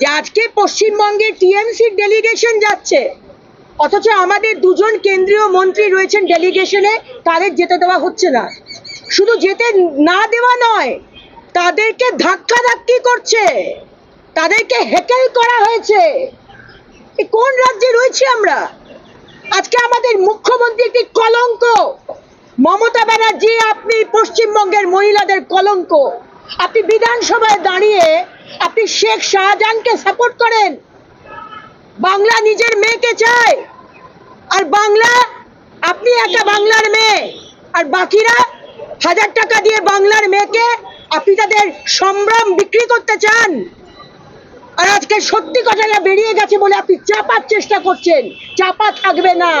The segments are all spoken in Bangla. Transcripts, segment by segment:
যে আজকে পশ্চিমবঙ্গে টিএমসির ডেলিগেশন যাচ্ছে। অথচ আমাদের দুজন কেন্দ্রীয় মন্ত্রী রয়েছেন ডেলিগেশনে তাদের যেতে দেওয়া হচ্ছে না। শুধু যেতে না দেওয়া নয়, তাদেরকে ধাক্কা ধাক্কি করছে। তাদেরকে হেকেল করা হয়েছে। কোন রাজ্যে রয়েছি আমরা? আজকে আমাদের মুখ্যমন্ত্রী একটি কলঙ্ক। মমতা ব্যানার্জি, আপনি পশ্চিমবঙ্গের মহিলাদের কলঙ্ক। আপনি বিধানসভায় দাঁড়িয়ে আপনি শেখ শাহজাহানকে সাপোর্ট করেন। বাংলা নিজের মেয়েকে চায়। আর বাংলা, আপনি একা বাংলার মেয়ে। আর বাকিরা হাজার টাকা দিয়ে বাংলার মেয়েকে আপনি তাদের সম্ভ্রম বিক্রি করতে চান। আর আজকে সত্যি কথাটা বেরিয়ে গেছে বলে আপনি চাপার চেষ্টা করছেন। চাপা থাকবে না।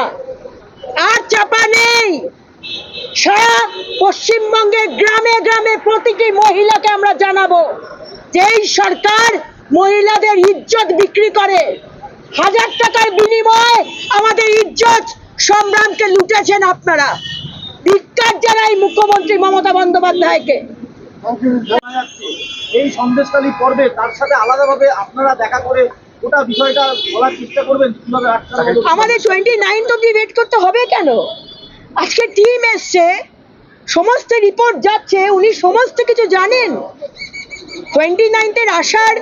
আর চাপা নেই। সারা পশ্চিমবঙ্গের গ্রামে গ্রামে প্রতিটি মহিলাকে আমরা জানাব। যে এই সরকার মহিলাদের ইজ্জত বিক্রি করে হাজার টাকার বিনিময়ে আমাদের ইজ্জত সংগ্রামকে লুটেছেন আপনারা। ধিক্কার জানাই মুখ্যমন্ত্রী মমতা বন্দ্যোপাধ্যায়কে। এই সন্দেশকালী পর্বে তার সাথে আলাদাভাবে আপনারা দেখা করে গোটা বিষয়টা বলার চেষ্টা করবেন কীভাবে আমাদের টোয়েন্টি নাইনথ অব্দি ওয়েট করতে হবে কেন? আজকে টিম এসছে সমস্ত রিপোর্ট যাচ্ছে উনি সমস্ত কিছু জানেন। টোয়েন্টি নাইনথের আসার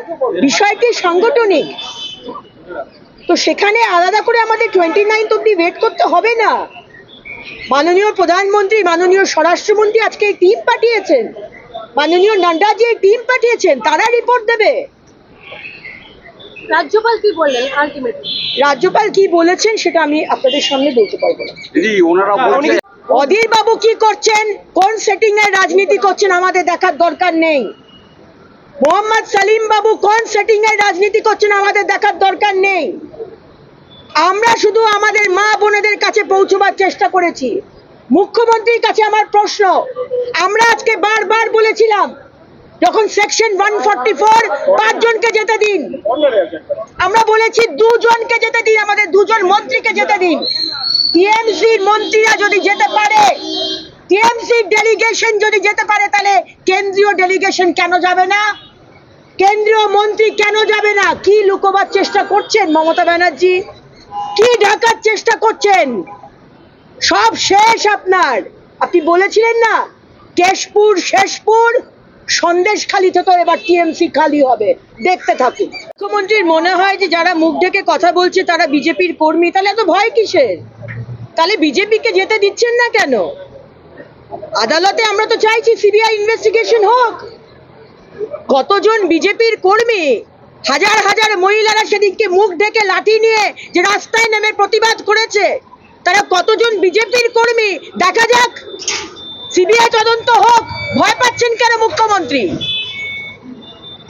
বিষয়টি সাংগঠনিক। তো সেখানে আলাদা করে আমাদের টোয়েন্টি নাইনথ অব্দি ওয়েট করতে হবে না। মাননীয় প্রধানমন্ত্রী মাননীয় স্বরাষ্ট্রমন্ত্রী আজকে এই টিম পাঠিয়েছেন। মাননীয় টিম পাঠিয়েছেন তারা রিপোর্ট দেবে। রাজ্যপাল কি বললেন আলটিমেটলি রাজ্যপাল কি বলেছেন সেটা আমি আপনাদের সামনে বলতে পারব না। দিদি ওনারা বলছেন অধীর বাবু কি করছেন? কোন সেটিং এর রাজনীতি করছেন? আমাদের দেখার দরকার নেই। মোহাম্মদ সালিম বাবু কোন সেটিং এর রাজনীতি করছেন আমাদের দেখার দরকার নেই। আমরা শুধু আমাদের মা বোনেদের কাছে পৌঁছবার চেষ্টা করেছি। মুখ্যমন্ত্রীর কাছে আমার প্রশ্ন, আমরা আজকে বারবার বলেছিলাম, যখন সেকশন ওয়ান ফর্টি ফোর পাঁচজনকে যেতে দিন। আমরা বলেছি দুজনকে যেতে দিন, আমাদের দুজন মন্ত্রীকে যেতে দিন। টিএমসির মন্ত্রীরা যদি যেতে পারে টিএমসির ডেলিগেশন যদি যেতে পারে তাহলে কেন্দ্রীয় ডেলিগেশন কেন যাবে না? কেন্দ্রীয় মন্ত্রী কেন যাবে না? কি লুকোবার চেষ্টা করছেন মমতা ব্যানার্জি? কি ঢাকার চেষ্টা করছেন? সব শেষ আপনার। আপনি বলেছিলেন না, কেশপুর, শেষপুর, সন্দেশ খালি থেকে এবার টিএমসি খালি হবে। দেখতে থাকুন। মুখ্যমন্ত্রীর মনে হয় যে যারা মুখ ঢেকে কথা বলছে তারা বিজেপির কর্মী, তাহলে এত ভয় কিসের? তাহলে বিজেপিকে যেতে দিচ্ছেন না কেন? আদালতে আমরা তো চাইছি সিবিআই ইনভেস্টিগেশন হোক। কতজন বিজেপির কর্মী, হাজার হাজার মহিলারা সেদিনকে মুখ ঢেকে লাঠি নিয়ে যে রাস্তায় নেমে প্রতিবাদ করেছে, তারা কতজন বিজেপির কর্মী? দেখা যাক। সিবিআই তদন্ত হোক। ভয় পাচ্ছেন কেন মুখ্যমন্ত্রী?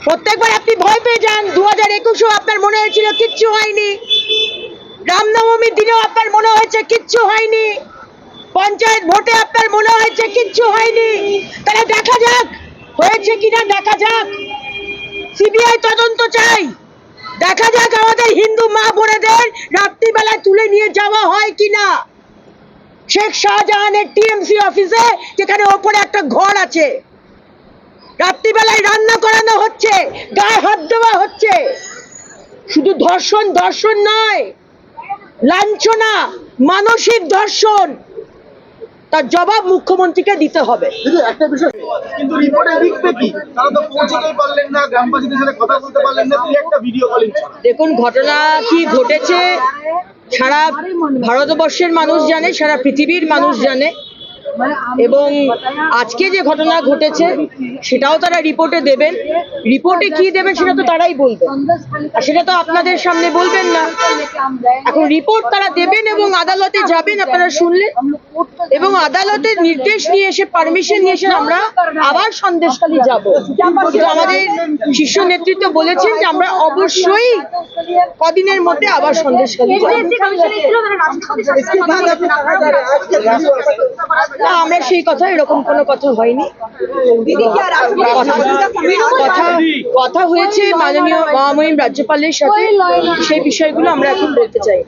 প্রত্যেকবার আপনি ভয় পেয়ে যান। দু হাজার একুশেও আপনার মনে হয়েছিল কিচ্ছু হয়নি। রামনবমীর দিনেও আপনার মনে হয়েছে কিচ্ছু হয়নি। পঞ্চায়েত ভোটে আপনার মনে হয়েছে কিচ্ছু হয়নি? তাহলে দেখা যাক, হয়েছে কিনা দেখা যাক। সিবিআই তদন্ত চাই। দেখা যাক আমাদের হিন্দু মা বোনেদের রাত্রিবেলায় তুলে নিয়ে যাওয়া হয় কিনা। শেখ শাহজাহানের টিএমসি অফিসে, যেখানে ওপরে একটা ঘর আছে। রাত্রিবেলায় রান্না করানো হচ্ছে, গায়ে হাত দেওয়া হচ্ছে। শুধু ধর্ষণ ধর্ষণ নয়, লাঞ্ছনা, মানসিক ধর্ষণ। তার জবাব মুখ্যমন্ত্রীকে দিতে হবে। একটা বিষয় কিন্তু রিপোর্টে লিখবে কি তারা তো পৌঁছতেই পারলেন না গ্রামবাসীদের সাথে কথা বলতে পারলেন না একটা ভিডিও কলিং দেখুন ঘটনা কি ঘটেছে সারা ভারতবর্ষের মানুষ জানে সারা পৃথিবীর মানুষ জানে। এবং আজকে যে ঘটনা ঘটেছে সেটাও তারা রিপোর্টে দেবেন। রিপোর্টে কি দেবেন সেটা তো তারাই বলবেন আর সেটা তো আপনাদের সামনে বলবেন না। এখন রিপোর্ট তারা দেবেন এবং আদালতে যাবেন আপনারা শুনলেন এবং আদালতের নির্দেশ নিয়ে এসে পারমিশন নিয়ে এসে আমরা আবার সন্দেশখালী যাব। কিন্তু আমাদের শীর্ষ নেতৃত্ব বলেছেন যে আমরা অবশ্যই কদিনের মধ্যে আবার সন্দেশখালী যাব। না আমরা সেই কথা এরকম কোনো কথা হয়নি। কথা কথা কথা হয়েছে মাননীয় মহামহিম রাজ্যপালের সাথে। সেই বিষয়গুলো আমরা এখন বলতে চাই।